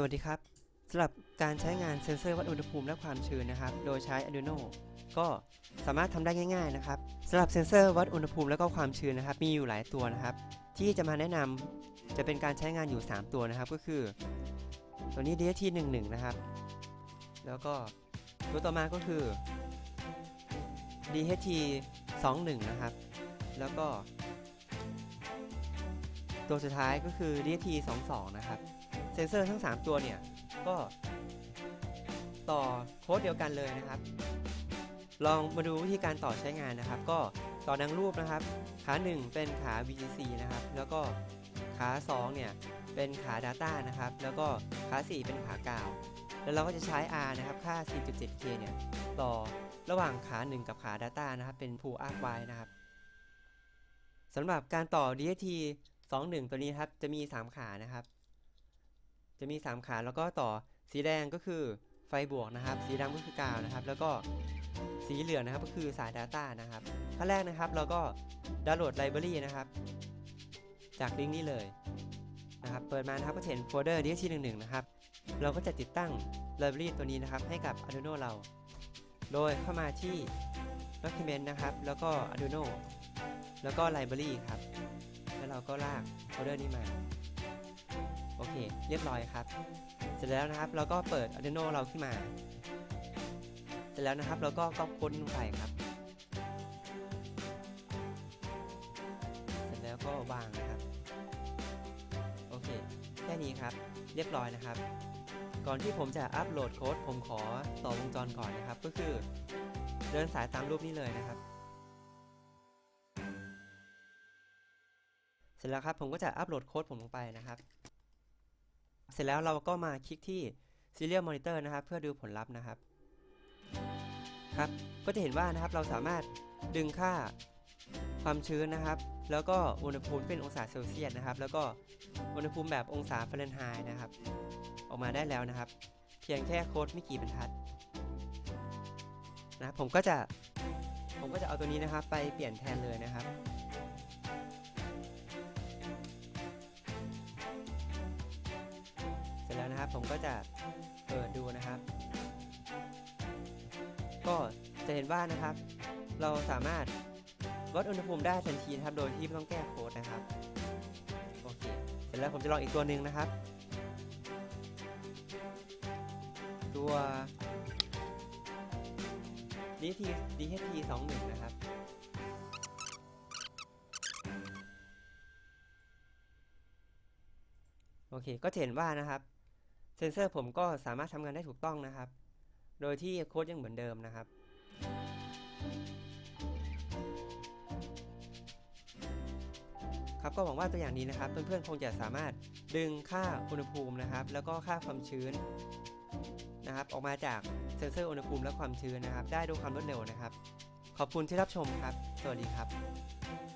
สวัสดีครับสำหรับการใช้งานเซ็นเซอร์วัดอุณหภูมิและความชื้นนะครับ โดยใช้ Arduino ก็สามารถทำได้ง่ายๆนะครับสำหรับเซ็นเซอร์วัดอุณหภูมิและก็ความชื้นนะครับ มีอยู่หลายตัวนะครับ ที่จะมาแนะนำจะเป็นการใช้งานอยู่ 3 ตัวนะครับ ก็คือ ตัวนี้ DST 11 นะครับ แล้วก็ตัวต่อมาก็คือ DHT 21 นะครับ แล้วก็ ตัวสุดท้ายก็คือ DHT 22 นะครับ ซนเซอร์ทั้ง 3 ตัวเนี่ย ก็ต่อโค้ดเดียวกันเลยนะครับ ลองมาดูวิธีการต่อใช้งานนะครับ ก็ต่อดังรูปนะครับ ขา 1 เป็นขา VGC นะครับ แล้วก็ขา 2 เนี่ย เป็นขา Data นะครับ แล้วก็ขา 4 เป็นขากาว แล้วเราก็จะใช้ R นะครับ ค่า 4.7K เนี่ย ต่อระหว่างขา 1 กับขา Data นะครับ เป็น Pull Arc Y นะครับสำหรับการต่อ DST 21 ตัวนี้ครับ จะมี 3 ขานะครับ จะมี 3 ขาแล้วก็ต่อสีแดงก็คือไฟบวกนะครับ สีดำก็คือกาวนะครับ แล้วก็สีเหลืองนะครับก็คือสาย Data นะครับขั้นแรกนะครับเราก็ดาวน์โหลดไลบรารีนะครับ จากลิงก์นี้เลยนะครับ เปิดมานะครับก็เห็นโฟลเดอร์ DHT11 นะครับ เราก็จะติดตั้งไลบรารีตัวนี้นะครับ ให้กับ Arduino เรา โดยเข้ามาที่ Document นะครับ แล้วก็ Arduino แล้วก็ Library ครับ แล้วเราก็ลากโฟลเดอร์นี้มา โอเค เรียบร้อยครับ เสร็จแล้วนะครับเราก็เปิด Arduino เราขึ้นมา เสร็จแล้วนะครับเราก็ก๊อปโค้ดลงไปครับ เสร็จแล้วก็วางนะครับ โอเค แค่นี้ครับ เรียบร้อยนะครับ ก่อนที่ผมจะอัปโหลดโค้ดผมขอต่อวงจรก่อนนะครับ ก็คือ เดินสายตามรูปนี้เลยนะครับเสร็จแล้วครับผมก็จะอัปโหลดโค้ดผมลงไปนะครับ เสร็จแล้วเราก็มาคลิกที่ Serial Monitor นะครับ เพื่อดูผลลัพธ์นะครับ ครับ ก็จะเห็นว่านะครับเราสามารถดึงค่าความชื้นนะครับ แล้วก็อุณหภูมิเป็นองศาเซลเซียสนะครับ แล้วก็อุณหภูมิแบบองศาฟาเรนไฮต์นะครับ ออกมาได้แล้วนะครับ เพียงแค่โค้ดไม่กี่บรรทัดนะผมก็จะผมก็จะเอาตัวนี้นะครับ ไปเปลี่ยนแทนเลยนะครับ นะครับ ผมก็จะเปิดดูนะครับ ก็จะเห็นว่านะครับ เราสามารถวัดอุณหภูมิได้ทันทีนะครับ โดยที่ไม่ต้องแก้โค้ดนะครับ โอเค เสร็จแล้วผมจะลองอีกตัวหนึ่งนะครับ ตัว DHT DHT 21นะครับ โอเค ก็จะเห็นว่านะครับ เซนเซอร์ผมก็สามารถทำงานได้ถูกต้องนะครับ โดยที่โค้ดยังเหมือนเดิมนะครับ ครับก็หวังว่าตัวอย่างนี้นะครับเพื่อนๆคงจะสามารถดึงค่าอุณหภูมินะครับ แล้วก็ค่าความชื้นนะครับ ออกมาจากเซนเซอร์อุณหภูมิและความชื้นนะครับ ได้ด้วยความรวดเร็วนะครับ ขอบคุณที่รับชมครับ สวัสดีครับ